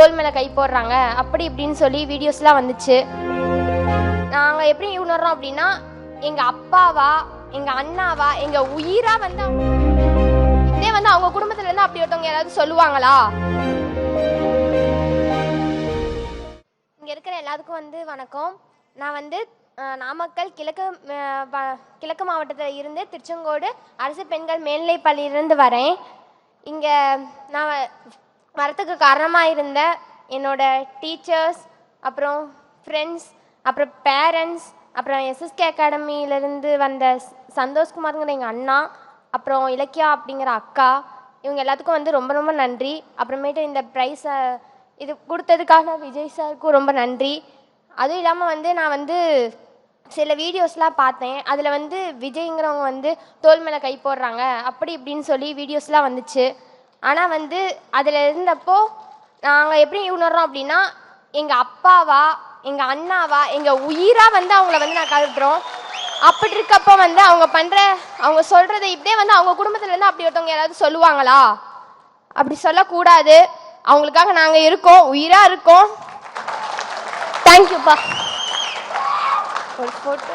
தோல் மேலே கை போடுறாங்க. அப்படி இப்படின்னு சொல்லி வீடியோஸ்லாம் வந்துச்சு. நாங்கள் எப்படி உணர்றோம் அப்படின்னா எங்கள் அப்பாவா எங்கள் அண்ணாவா எங்கள் உயிரா வந்து இதே வந்து அவங்க குடும்பத்துல இருந்து அப்படி ஒருத்தவங்க யாராவது சொல்லுவாங்களா? இங்கே இருக்கிற எல்லாத்துக்கும் வந்து வணக்கம். நான் வந்து நாமக்கல் கிழக்கு கிழக்கு மாவட்டத்தில் இருந்து திருச்செங்கோடு அரசு பெண்கள் மேல்நிலைப் பள்ளியிலிருந்து வரேன். இங்கே நான் வரத்துக்கு காரணமாக இருந்த என்னோட டீச்சர்ஸ் அப்புறம் ஃப்ரெண்ட்ஸ் அப்புறம் பேரண்ட்ஸ் அப்புறம் எஸ்எஸ்கே அகாடமியிலேருந்து வந்த சந்தோஷ்குமாருங்கிற எங்கள் அண்ணா அப்புறம் இலக்கியா அப்படிங்கிற அக்கா இவங்க எல்லாத்துக்கும் வந்து ரொம்ப ரொம்ப நன்றி. அப்புறமேட்டு இந்த ப்ரைஸை இது கொடுத்ததுக்காக விஜய் சாருக்கும் ரொம்ப நன்றி. அதுவும் இல்லாமல் வந்து நான் வந்து சில வீடியோஸ்லாம் பார்த்தேன். அதில் வந்து விஜய்ங்கிறவங்க வந்து தோல் மேலே கை போடுறாங்க. அப்படி இப்படின்னு சொல்லி வீடியோஸ்லாம் வந்துச்சு. ஆனால் வந்து அதில் இருந்தப்போ நாங்கள் எப்படி உணர்றோம் அப்படின்னா எங்கள் அப்பாவா எங்கள் அண்ணாவா எங்கள் உயிராக வந்து அவங்கள வந்து நான் கருதுறோம் அப்படி இருக்கப்போ வந்து அவங்க பண்ணுற அவங்க சொல்கிறத இப்படியே வந்து அவங்க குடும்பத்துலேருந்து அப்படி ஒருத்தவங்க யாராவது சொல்லுவாங்களா? அப்படி சொல்லக்கூடாது. அவங்களுக்காக நாங்கள் இருக்கோம் உயிராக இருக்கோம். தேங்க்யூப்பா ஒரு ஃபோட்டோ